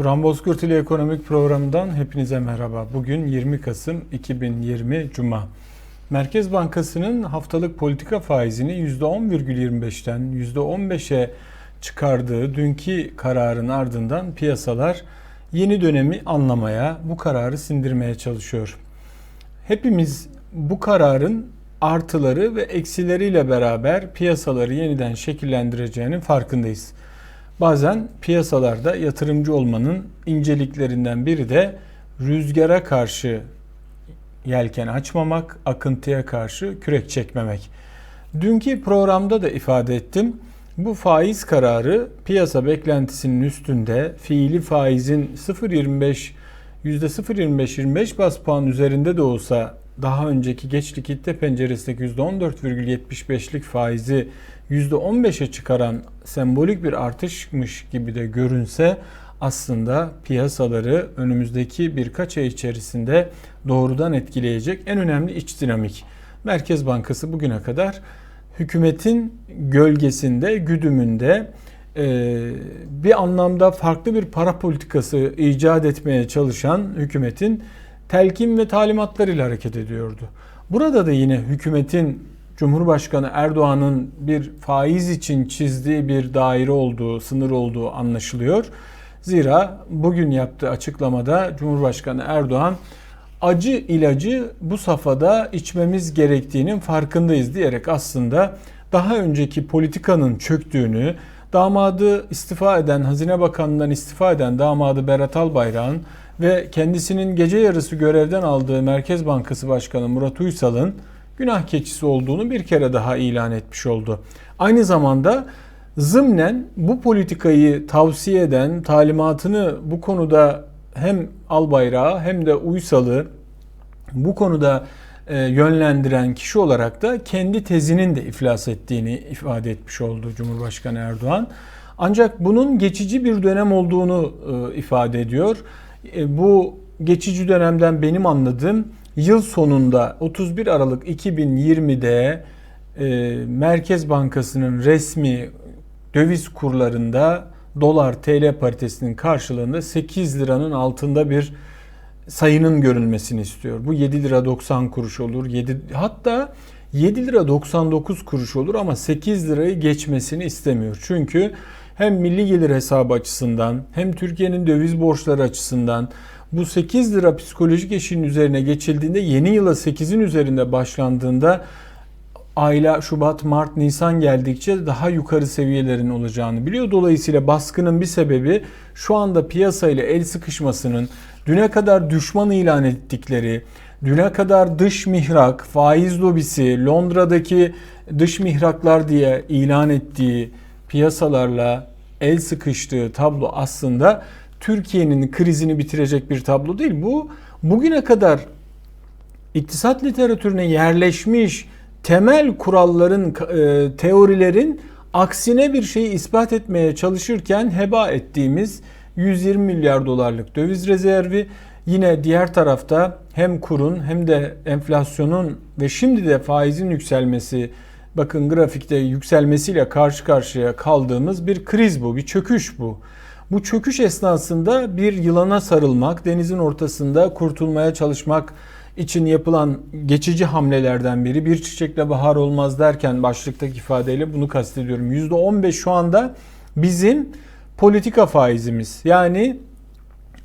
Turan Bozkurt ile Ekonomik Programı'ndan hepinize merhaba. Bugün 20 Kasım 2020 Cuma. Merkez Bankası'nın haftalık politika faizini %10,25'ten %15'e çıkardığı dünkü kararın ardından piyasalar yeni dönemi anlamaya, bu kararı sindirmeye çalışıyor. Hepimiz bu kararın artıları ve eksileriyle beraber piyasaları yeniden şekillendireceğinin farkındayız. Bazen piyasalarda yatırımcı olmanın inceliklerinden biri de rüzgara karşı yelken açmamak, akıntıya karşı kürek çekmemek. Dünkü programda da ifade ettim. Bu faiz kararı piyasa beklentisinin üstünde fiili faizin 0.25 %0.25-25 bas puan üzerinde de olsa daha önceki geç likitte penceresindeki %14,75'lik faizi %15'e çıkaran sembolik bir artışmış gibi de görünse aslında piyasaları önümüzdeki birkaç ay içerisinde doğrudan etkileyecek en önemli iç dinamik. Merkez Bankası bugüne kadar hükümetin gölgesinde, güdümünde bir anlamda farklı bir para politikası icat etmeye çalışan hükümetin telkin ve talimatlarıyla hareket ediyordu. Burada da yine hükümetin Cumhurbaşkanı Erdoğan'ın bir faiz için çizdiği bir daire olduğu, sınır olduğu anlaşılıyor. Zira bugün yaptığı açıklamada Cumhurbaşkanı Erdoğan acı ilacı bu safhada içmemiz gerektiğinin farkındayız diyerek aslında daha önceki politikanın çöktüğünü, damadı istifa eden, Hazine Bakanlığı'ndan istifa eden damadı Berat Albayrak'ın ve kendisinin gece yarısı görevden aldığı Merkez Bankası Başkanı Murat Uysal'ın günah keçisi olduğunu bir kere daha ilan etmiş oldu. Aynı zamanda zımnen bu politikayı tavsiye eden, talimatını bu konuda hem Albayrak'a hem de Uysal'ı bu konuda e, yönlendiren kişi olarak da kendi tezinin de iflas ettiğini ifade etmiş oldu Cumhurbaşkanı Erdoğan. Ancak bunun geçici bir dönem olduğunu e, ifade ediyor. E, bu geçici dönemden benim anladığım yıl sonunda 31 Aralık 2020'de Merkez Bankası'nın resmi döviz kurlarında dolar TL paritesinin karşılığında 8 liranın altında bir sayının görülmesini istiyor. Bu 7 lira 90 kuruş olur. 7 hatta 7 lira 99 kuruş olur ama 8 lirayı geçmesini istemiyor. Çünkü hem milli gelir hesabı açısından hem Türkiye'nin döviz borçları açısından bu 8 lira psikolojik eşiğin üzerine geçildiğinde yeni yıla 8'in üzerinde başlandığında ayla Şubat, Mart, Nisan geldikçe daha yukarı seviyelerin olacağını biliyor. Dolayısıyla baskının bir sebebi şu anda piyasayla el sıkışmasının düne kadar düşman ilan ettikleri, düne kadar dış mihrak, faiz lobisi, Londra'daki dış mihraklar diye ilan ettiği piyasalarla el sıkıştığı tablo aslında Türkiye'nin krizini bitirecek bir tablo değil. Bu bugüne kadar iktisat literatürüne yerleşmiş temel kuralların, e, teorilerin aksine bir şeyi ispat etmeye çalışırken heba ettiğimiz 120 milyar dolarlık döviz rezervi yine diğer tarafta hem kurun hem de enflasyonun ve şimdi de faizin yükselmesi bakın grafikte yükselmesiyle karşı karşıya kaldığımız bir kriz bu, bir çöküş bu. Bu çöküş esnasında bir yılana sarılmak, denizin ortasında kurtulmaya çalışmak için yapılan geçici hamlelerden biri. Bir çiçekle bahar olmaz derken başlıktaki ifadeyle bunu kastediyorum. %15 şu anda bizim politika faizimiz. Yani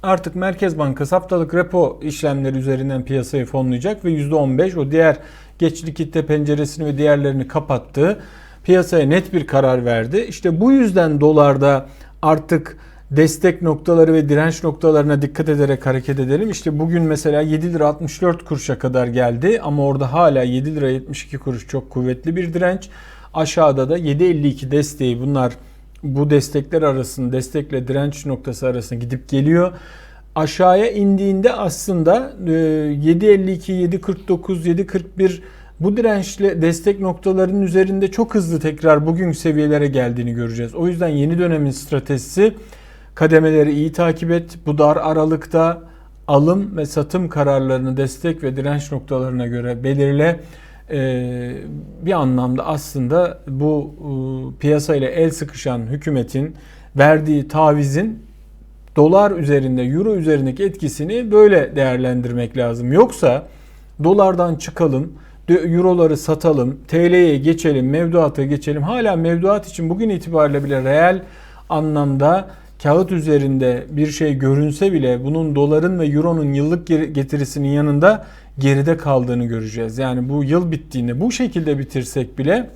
artık Merkez Bankası haftalık repo işlemleri üzerinden piyasayı fonlayacak ve %15 o diğer geç likitte penceresini ve diğerlerini kapattı. Piyasaya net bir karar verdi. İşte bu yüzden dolarda artık destek noktaları ve direnç noktalarına dikkat ederek hareket edelim. İşte bugün mesela 7 lira 64 kuruşa kadar geldi ama orada hala 7 lira 72 kuruş çok kuvvetli bir direnç. Aşağıda da 7.52 desteği bunlar bu destekler arasında destekle direnç noktası arasında gidip geliyor. Aşağıya indiğinde aslında 7.52, 7.49, 7.41 bu dirençli destek noktalarının üzerinde çok hızlı tekrar bugün seviyelere geldiğini göreceğiz. O yüzden yeni dönemin stratejisi kademeleri iyi takip et. Bu dar aralıkta alım ve satım kararlarını destek ve direnç noktalarına göre belirle. Ee, bir anlamda aslında bu e, piyasa ile el sıkışan hükümetin verdiği tavizin dolar üzerinde, euro üzerindeki etkisini böyle değerlendirmek lazım. Yoksa dolardan çıkalım, euroları satalım, TL'ye geçelim, mevduata geçelim. Hala mevduat için bugün itibariyle bile reel anlamda kağıt üzerinde bir şey görünse bile bunun doların ve euronun yıllık getirisinin yanında geride kaldığını göreceğiz. Yani bu yıl bittiğinde bu şekilde bitirsek bile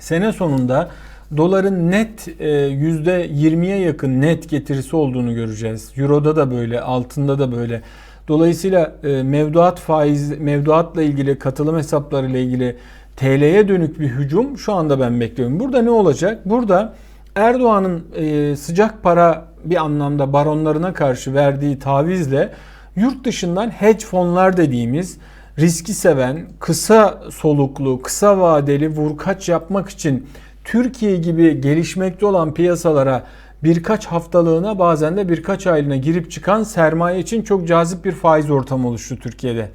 sene sonunda doların net %20'ye yakın net getirisi olduğunu göreceğiz. Euro'da da böyle, altında da böyle. Dolayısıyla e, mevduat faiz, mevduatla ilgili katılım hesapları ile ilgili TL'ye dönük bir hücum şu anda ben bekliyorum. Burada ne olacak? Burada Erdoğan'ın e, sıcak para bir anlamda baronlarına karşı verdiği tavizle yurt dışından hedge fonlar dediğimiz riski seven, kısa soluklu, kısa vadeli vurkaç yapmak için Türkiye gibi gelişmekte olan piyasalara birkaç haftalığına bazen de birkaç aylığına girip çıkan sermaye için çok cazip bir faiz ortamı oluştu Türkiye'de.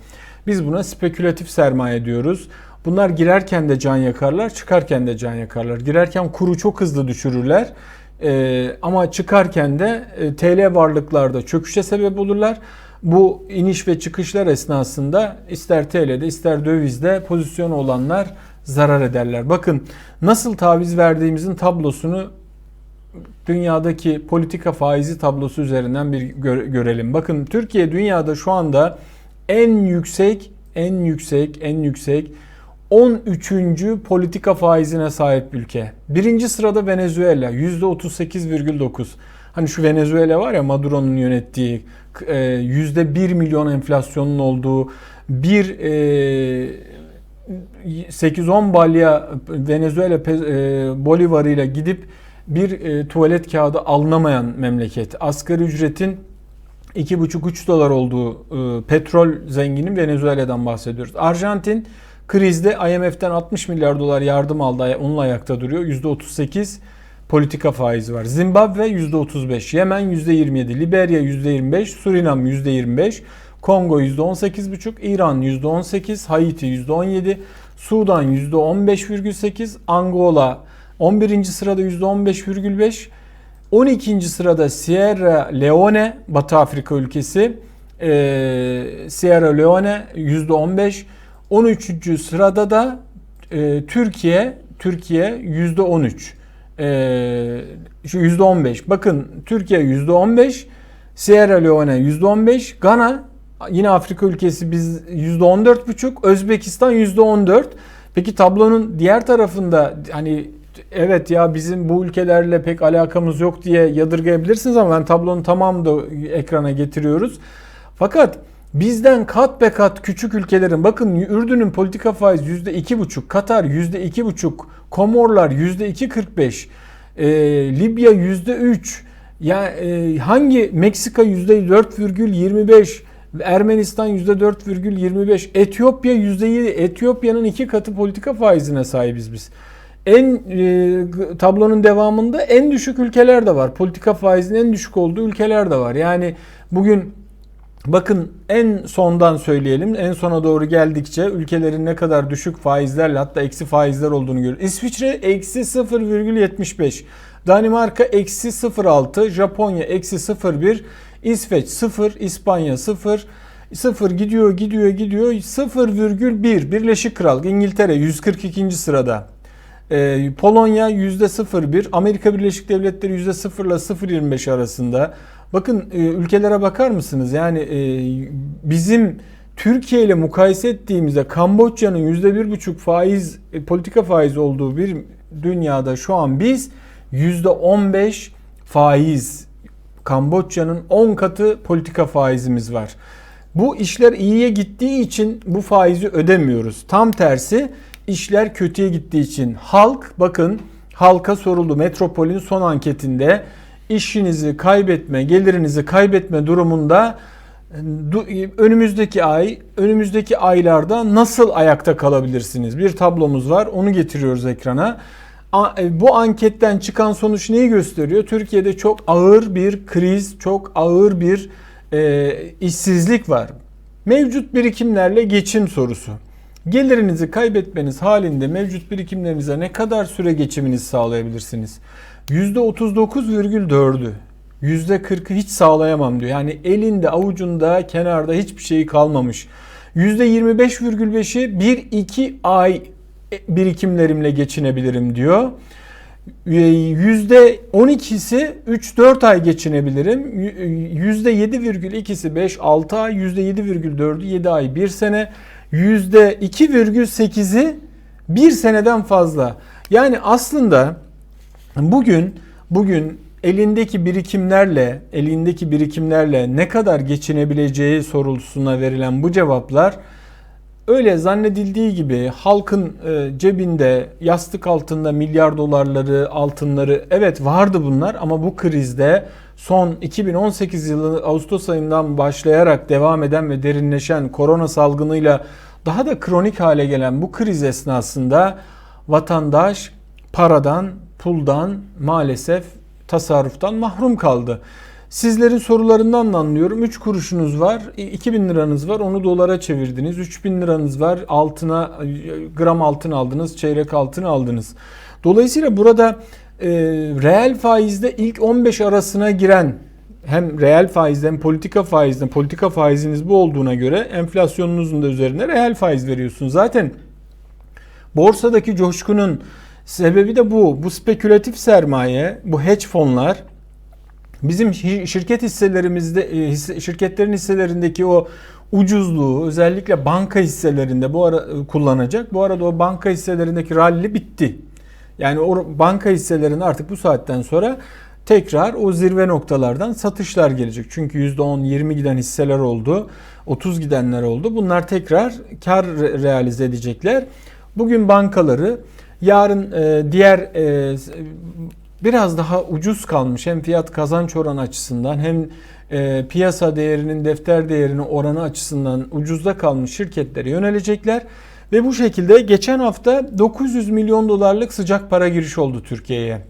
Biz buna spekülatif sermaye diyoruz. Bunlar girerken de can yakarlar, çıkarken de can yakarlar. Girerken kuru çok hızlı düşürürler. Ee, ama çıkarken de e, TL varlıklarda çöküşe sebep olurlar. Bu iniş ve çıkışlar esnasında ister TL'de ister dövizde pozisyon olanlar zarar ederler. Bakın nasıl taviz verdiğimizin tablosunu dünyadaki politika faizi tablosu üzerinden bir görelim. Bakın Türkiye dünyada şu anda en yüksek, en yüksek, en yüksek 13. politika faizine sahip ülke. Birinci sırada Venezuela %38,9. Hani şu Venezuela var ya Maduro'nun yönettiği %1 e, milyon enflasyonun olduğu bir 8-10 e, balya Venezuela e, bolivarıyla gidip bir tuvalet kağıdı alınamayan memleket. Asgari ücretin 2,5-3 dolar olduğu petrol zengini Venezuela'dan bahsediyoruz. Arjantin krizde IMF'den 60 milyar dolar yardım aldı. Onunla ayakta duruyor. %38 politika faizi var. Zimbabwe %35, Yemen %27, Liberya %25, Surinam %25, Kongo %18,5, İran %18, Haiti %17, Sudan %15,8, Angola 11. sırada %15,5. 12. sırada Sierra Leone, Batı Afrika ülkesi. E, Sierra Leone %15. 13. sırada da e, Türkiye, Türkiye %13. E, şu %15. Bakın Türkiye %15, Sierra Leone %15, Gana yine Afrika ülkesi biz %14,5, Özbekistan %14. Peki tablonun diğer tarafında hani evet ya bizim bu ülkelerle pek alakamız yok diye yadırgayabilirsiniz ama ben tablonun tamamını da ekrana getiriyoruz. Fakat bizden kat be kat küçük ülkelerin bakın Ürdün'ün politika faiz %2,5, Katar %2,5, Komorlar %2,45, e, Libya %3, ya e, hangi Meksika %4,25, Ermenistan %4,25, Etiyopya %7. Etiyopya'nın iki katı politika faizine sahibiz biz en e, tablonun devamında en düşük ülkeler de var. Politika faizinin en düşük olduğu ülkeler de var. Yani bugün bakın en sondan söyleyelim. En sona doğru geldikçe ülkelerin ne kadar düşük faizlerle hatta eksi faizler olduğunu görüyoruz. İsviçre eksi 0,75. Danimarka eksi 0,6. Japonya eksi 0,1. İsveç 0. İspanya 0. 0 gidiyor gidiyor gidiyor 0,1 Birleşik Krallık İngiltere 142. sırada ee, Polonya %01, Amerika Birleşik Devletleri %0 ile 0.25 arasında. Bakın e, ülkelere bakar mısınız? Yani e, bizim Türkiye ile mukayese ettiğimizde Kamboçya'nın %1,5 faiz e, politika faiz olduğu bir dünyada şu an biz %15 faiz Kamboçya'nın 10 katı politika faizimiz var. Bu işler iyiye gittiği için bu faizi ödemiyoruz. Tam tersi işler kötüye gittiği için halk bakın halka soruldu metropolün son anketinde işinizi kaybetme, gelirinizi kaybetme durumunda önümüzdeki ay, önümüzdeki aylarda nasıl ayakta kalabilirsiniz? Bir tablomuz var. Onu getiriyoruz ekrana. E, bu anketten çıkan sonuç neyi gösteriyor? Türkiye'de çok ağır bir kriz, çok ağır bir e, işsizlik var. Mevcut birikimlerle geçim sorusu. Gelirinizi kaybetmeniz halinde mevcut birikimlerinize ne kadar süre geçiminizi sağlayabilirsiniz? %39,4'ü %40'ı hiç sağlayamam diyor. Yani elinde, avucunda, kenarda hiçbir şey kalmamış. %25,5'i 1-2 ay birikimlerimle geçinebilirim diyor. %12'si 3-4 ay geçinebilirim. %7,2'si 5-6 ay, %7,4'ü 7 ay 1 sene, %2,8'i 1 seneden fazla. Yani aslında bugün bugün elindeki birikimlerle elindeki birikimlerle ne kadar geçinebileceği sorusuna verilen bu cevaplar öyle zannedildiği gibi halkın e, cebinde yastık altında milyar dolarları altınları evet vardı bunlar ama bu krizde son 2018 yılı Ağustos ayından başlayarak devam eden ve derinleşen korona salgınıyla daha da kronik hale gelen bu kriz esnasında vatandaş paradan, puldan maalesef tasarruftan mahrum kaldı. Sizlerin sorularından da anlıyorum. 3 kuruşunuz var, 2000 liranız var, onu dolara çevirdiniz. 3000 liranız var, altına gram altın aldınız, çeyrek altın aldınız. Dolayısıyla burada e, reel faizde ilk 15 arasına giren hem reel faizden politika faizden politika faiziniz bu olduğuna göre enflasyonunuzun da üzerine reel faiz veriyorsunuz. Zaten borsadaki coşkunun sebebi de bu. Bu spekülatif sermaye, bu hedge fonlar bizim şirket hisselerimizde e, şirketlerin hisselerindeki o ucuzluğu özellikle banka hisselerinde bu ara e, kullanacak. Bu arada o banka hisselerindeki rally bitti. Yani o banka hisselerinde artık bu saatten sonra tekrar o zirve noktalardan satışlar gelecek. Çünkü %10, 20 giden hisseler oldu. 30 gidenler oldu. Bunlar tekrar kar realize edecekler. Bugün bankaları yarın e, diğer e, biraz daha ucuz kalmış hem fiyat kazanç oranı açısından hem e, piyasa değerinin defter değerinin oranı açısından ucuzda kalmış şirketlere yönelecekler. Ve bu şekilde geçen hafta 900 milyon dolarlık sıcak para giriş oldu Türkiye'ye.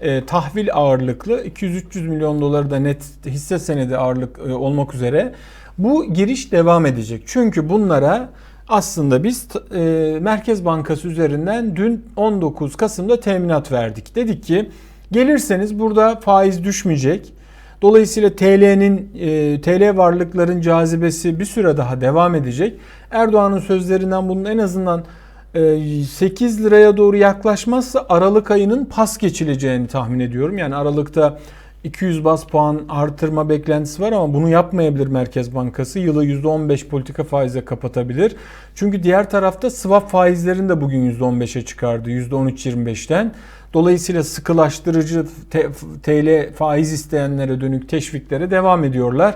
E, tahvil ağırlıklı 200-300 milyon doları da net hisse senedi ağırlık e, olmak üzere bu giriş devam edecek. Çünkü bunlara aslında biz e, Merkez Bankası üzerinden dün 19 Kasım'da teminat verdik. Dedik ki gelirseniz burada faiz düşmeyecek. Dolayısıyla TL'nin e, TL varlıkların cazibesi bir süre daha devam edecek. Erdoğan'ın sözlerinden bunun en azından 8 e, liraya doğru yaklaşmazsa Aralık ayının pas geçileceğini tahmin ediyorum. Yani Aralık'ta 200 bas puan artırma beklentisi var ama bunu yapmayabilir Merkez Bankası. Yılı %15 politika faize kapatabilir. Çünkü diğer tarafta swap faizlerini de bugün %15'e çıkardı. %13-25'ten. Dolayısıyla sıkılaştırıcı TL faiz isteyenlere dönük teşviklere devam ediyorlar.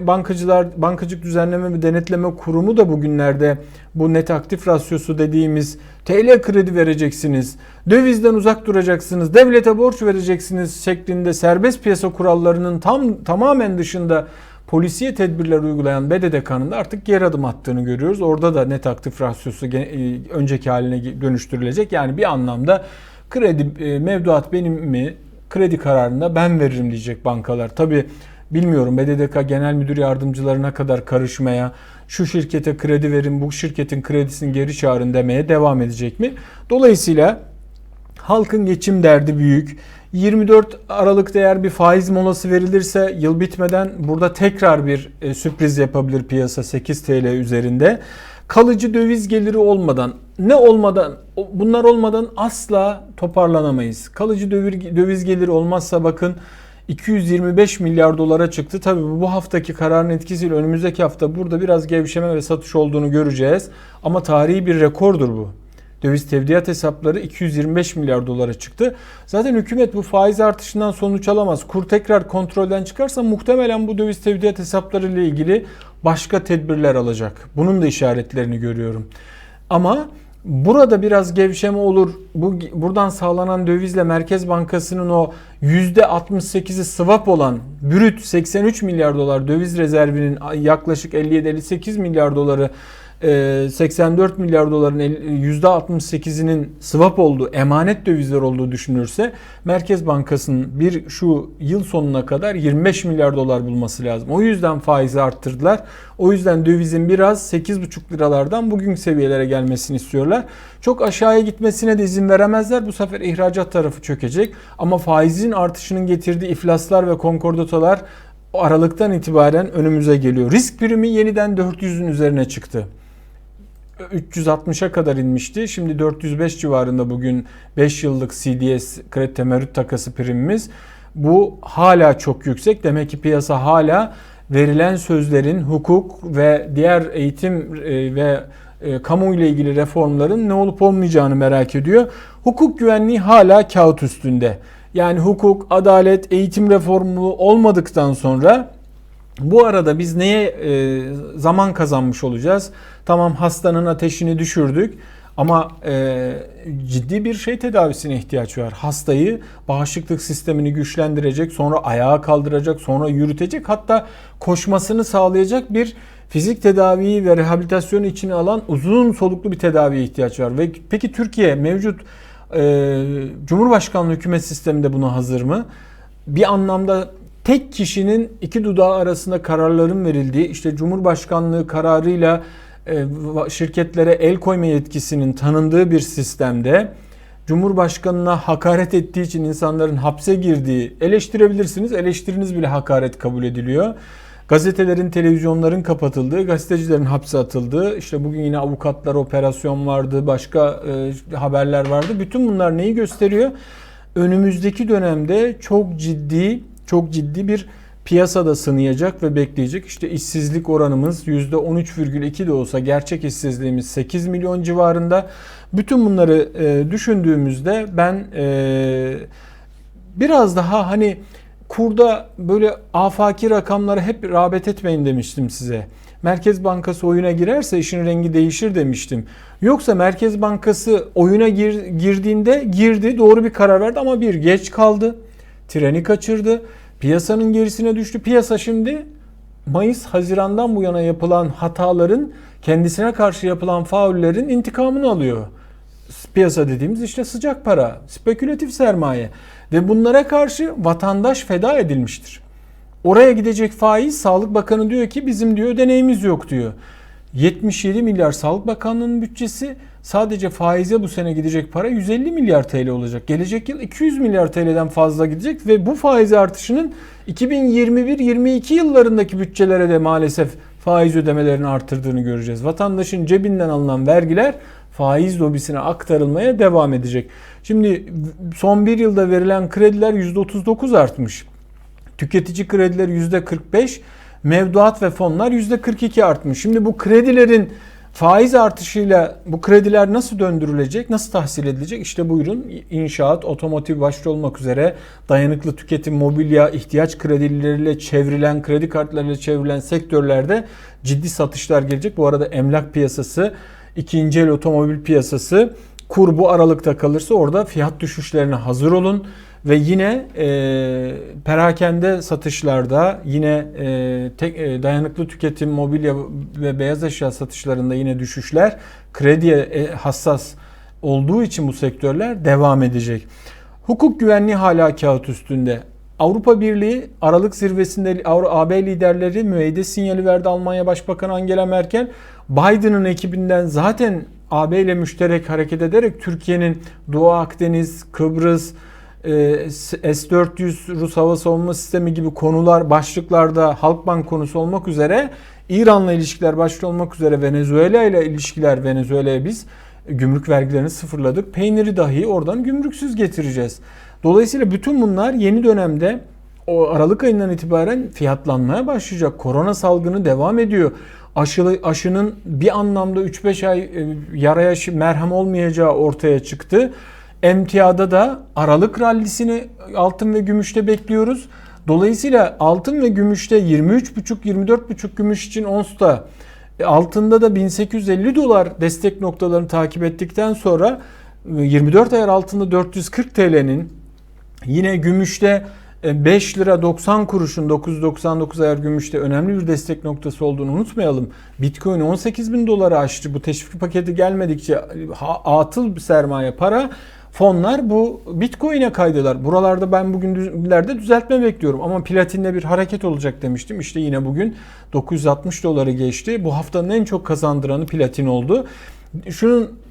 Bankacılar Bankacılık Düzenleme ve Denetleme Kurumu da bugünlerde bu net aktif rasyosu dediğimiz TL kredi vereceksiniz, dövizden uzak duracaksınız, devlete borç vereceksiniz şeklinde serbest piyasa kurallarının tam tamamen dışında polisiye tedbirler uygulayan BDDK'nın da artık geri adım attığını görüyoruz. Orada da net aktif rasyosu e, önceki haline dönüştürülecek. Yani bir anlamda kredi e, mevduat benim mi? Kredi kararında ben veririm diyecek bankalar. Tabi bilmiyorum BDDK genel müdür yardımcılarına kadar karışmaya, şu şirkete kredi verin, bu şirketin kredisini geri çağırın demeye devam edecek mi? Dolayısıyla halkın geçim derdi büyük. 24 Aralık'ta eğer bir faiz molası verilirse yıl bitmeden burada tekrar bir e, sürpriz yapabilir piyasa 8 TL üzerinde. Kalıcı döviz geliri olmadan ne olmadan bunlar olmadan asla toparlanamayız. Kalıcı döviz geliri olmazsa bakın 225 milyar dolara çıktı. Tabii bu haftaki kararın etkisiyle önümüzdeki hafta burada biraz gevşeme ve satış olduğunu göreceğiz. Ama tarihi bir rekordur bu. Döviz tevdiat hesapları 225 milyar dolara çıktı. Zaten hükümet bu faiz artışından sonuç alamaz. Kur tekrar kontrolden çıkarsa muhtemelen bu döviz tevdiat hesapları ile ilgili başka tedbirler alacak. Bunun da işaretlerini görüyorum. Ama Burada biraz gevşeme olur. Bu buradan sağlanan dövizle Merkez Bankası'nın o %68'i swap olan brüt 83 milyar dolar döviz rezervinin yaklaşık 57-58 milyar doları 84 e, milyar doların %68'inin swap olduğu, emanet dövizler olduğu düşünülürse Merkez Bankası'nın bir şu yıl sonuna kadar 25 milyar dolar bulması lazım. O yüzden faizi arttırdılar. O yüzden dövizin biraz 8,5 liralardan bugün seviyelere gelmesini istiyorlar. Çok aşağıya gitmesine de izin veremezler. Bu sefer ihracat tarafı çökecek. Ama faizin artışının getirdiği iflaslar ve konkordatalar Aralıktan itibaren önümüze geliyor. Risk primi yeniden 400'ün üzerine çıktı. 360'a kadar inmişti. Şimdi 405 civarında bugün 5 yıllık CDS kredi temerrüt takası primimiz. Bu hala çok yüksek. Demek ki piyasa hala verilen sözlerin hukuk ve diğer eğitim e, ve e, kamu ile ilgili reformların ne olup olmayacağını merak ediyor. Hukuk güvenliği hala kağıt üstünde. Yani hukuk, adalet, eğitim reformu olmadıktan sonra bu arada biz neye e, zaman kazanmış olacağız? Tamam hastanın ateşini düşürdük ama e, ciddi bir şey tedavisine ihtiyaç var. Hastayı bağışıklık sistemini güçlendirecek, sonra ayağa kaldıracak, sonra yürütecek, hatta koşmasını sağlayacak bir fizik tedaviyi ve rehabilitasyonu içine alan uzun soluklu bir tedaviye ihtiyaç var. Ve peki Türkiye mevcut e, Cumhurbaşkanlığı hükümet sisteminde buna hazır mı? Bir anlamda tek kişinin iki dudağı arasında kararların verildiği işte Cumhurbaşkanlığı kararıyla e, şirketlere el koyma yetkisinin tanındığı bir sistemde Cumhurbaşkanına hakaret ettiği için insanların hapse girdiği eleştirebilirsiniz. Eleştiriniz bile hakaret kabul ediliyor. Gazetelerin, televizyonların kapatıldığı, gazetecilerin hapse atıldığı, işte bugün yine avukatlar operasyon vardı, başka e, haberler vardı. Bütün bunlar neyi gösteriyor? Önümüzdeki dönemde çok ciddi, çok ciddi bir piyasada sınayacak ve bekleyecek. İşte işsizlik oranımız %13,2 de olsa gerçek işsizliğimiz 8 milyon civarında. Bütün bunları e, düşündüğümüzde ben e, biraz daha hani kurda böyle afaki rakamlara hep rağbet etmeyin demiştim size. Merkez Bankası oyuna girerse işin rengi değişir demiştim. Yoksa Merkez Bankası oyuna gir, girdiğinde girdi doğru bir karar verdi ama bir geç kaldı. Treni kaçırdı. Piyasanın gerisine düştü. Piyasa şimdi Mayıs Haziran'dan bu yana yapılan hataların kendisine karşı yapılan faullerin intikamını alıyor. Piyasa dediğimiz işte sıcak para, spekülatif sermaye ve bunlara karşı vatandaş feda edilmiştir. Oraya gidecek faiz Sağlık Bakanı diyor ki bizim diyor deneyimiz yok diyor. 77 milyar Sağlık Bakanlığı'nın bütçesi sadece faize bu sene gidecek para 150 milyar TL olacak. Gelecek yıl 200 milyar TL'den fazla gidecek ve bu faiz artışının 2021-22 yıllarındaki bütçelere de maalesef faiz ödemelerini artırdığını göreceğiz. Vatandaşın cebinden alınan vergiler faiz lobisine aktarılmaya devam edecek. Şimdi son bir yılda verilen krediler %39 artmış. Tüketici krediler %45, mevduat ve fonlar %42 artmış. Şimdi bu kredilerin faiz artışıyla bu krediler nasıl döndürülecek, nasıl tahsil edilecek? İşte buyurun inşaat, otomotiv başta olmak üzere dayanıklı tüketim, mobilya, ihtiyaç kredileriyle çevrilen, kredi kartlarıyla çevrilen sektörlerde ciddi satışlar gelecek. Bu arada emlak piyasası ikinci el otomobil piyasası kur bu aralıkta kalırsa orada fiyat düşüşlerine hazır olun ve yine e, perakende satışlarda yine e, tek, e, dayanıklı tüketim mobilya ve beyaz eşya satışlarında yine düşüşler krediye e, hassas olduğu için bu sektörler devam edecek. Hukuk güvenliği hala kağıt üstünde. Avrupa Birliği Aralık zirvesinde AB liderleri müeyyide sinyali verdi Almanya Başbakanı Angela Merkel. Biden'ın ekibinden zaten AB ile müşterek hareket ederek Türkiye'nin Doğu Akdeniz, Kıbrıs, S-400 Rus hava savunma sistemi gibi konular başlıklarda Halkbank konusu olmak üzere İran'la ilişkiler başta olmak üzere Venezuela ile ilişkiler Venezuela'ya biz gümrük vergilerini sıfırladık. Peyniri dahi oradan gümrüksüz getireceğiz. Dolayısıyla bütün bunlar yeni dönemde o Aralık ayından itibaren fiyatlanmaya başlayacak. Korona salgını devam ediyor. Aşılı, aşının bir anlamda 3-5 ay e, yaraya merhem olmayacağı ortaya çıktı. Emtiada da Aralık rallisini altın ve gümüşte bekliyoruz. Dolayısıyla altın ve gümüşte 23,5-24,5 gümüş için onsta e, altında da 1850 dolar destek noktalarını takip ettikten sonra 24 e, ayar altında 440 TL'nin yine gümüşte 5 lira 90 kuruşun 999 ayar gümüşte önemli bir destek noktası olduğunu unutmayalım. Bitcoin 18 bin dolara aştı. Bu teşvik paketi gelmedikçe atıl sermaye para fonlar bu Bitcoin'e kaydılar. Buralarda ben bugünlerde düzeltme bekliyorum ama platinde bir hareket olacak demiştim. İşte yine bugün 960 doları geçti. Bu haftanın en çok kazandıranı platin oldu. Şunun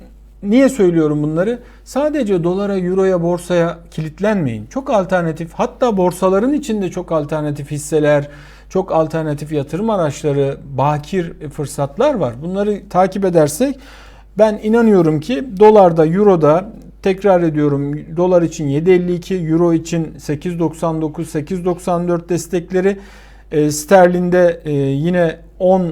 Niye söylüyorum bunları? Sadece dolara, euroya, borsaya kilitlenmeyin. Çok alternatif, hatta borsaların içinde çok alternatif hisseler, çok alternatif yatırım araçları, bakir fırsatlar var. Bunları takip edersek ben inanıyorum ki dolarda, euroda tekrar ediyorum dolar için 7.52, euro için 8.99, 8.94 destekleri e, sterlinde e, yine 10 e,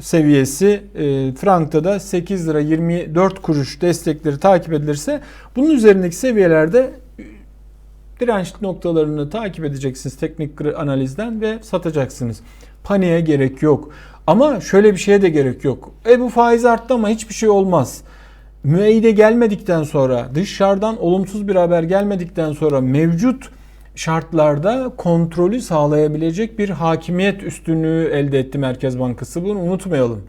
seviyesi, e, frankta da 8 lira 24 kuruş destekleri takip edilirse bunun üzerindeki seviyelerde direnç noktalarını takip edeceksiniz teknik analizden ve satacaksınız. Paniğe gerek yok. Ama şöyle bir şeye de gerek yok. E bu faiz arttı ama hiçbir şey olmaz. Müeyyide gelmedikten sonra, dışarıdan olumsuz bir haber gelmedikten sonra mevcut şartlarda kontrolü sağlayabilecek bir hakimiyet üstünlüğü elde etti Merkez Bankası. Bunu unutmayalım.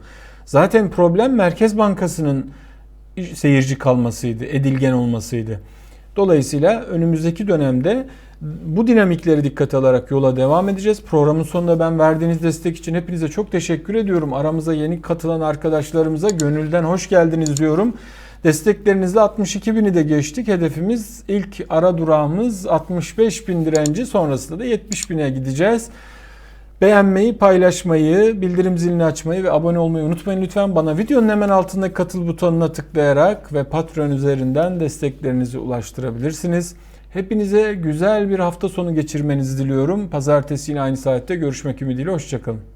Zaten problem Merkez Bankası'nın seyirci kalmasıydı, edilgen olmasıydı. Dolayısıyla önümüzdeki dönemde bu dinamikleri dikkate alarak yola devam edeceğiz. Programın sonunda ben verdiğiniz destek için hepinize çok teşekkür ediyorum. Aramıza yeni katılan arkadaşlarımıza gönülden hoş geldiniz diyorum. Desteklerinizle 62 bini de geçtik. Hedefimiz ilk ara durağımız 65 bin direnci sonrasında da 70 bine gideceğiz. Beğenmeyi, paylaşmayı, bildirim zilini açmayı ve abone olmayı unutmayın lütfen. Bana videonun hemen altındaki katıl butonuna tıklayarak ve Patreon üzerinden desteklerinizi ulaştırabilirsiniz. Hepinize güzel bir hafta sonu geçirmenizi diliyorum. Pazartesi yine aynı saatte görüşmek ümidiyle. Hoşçakalın.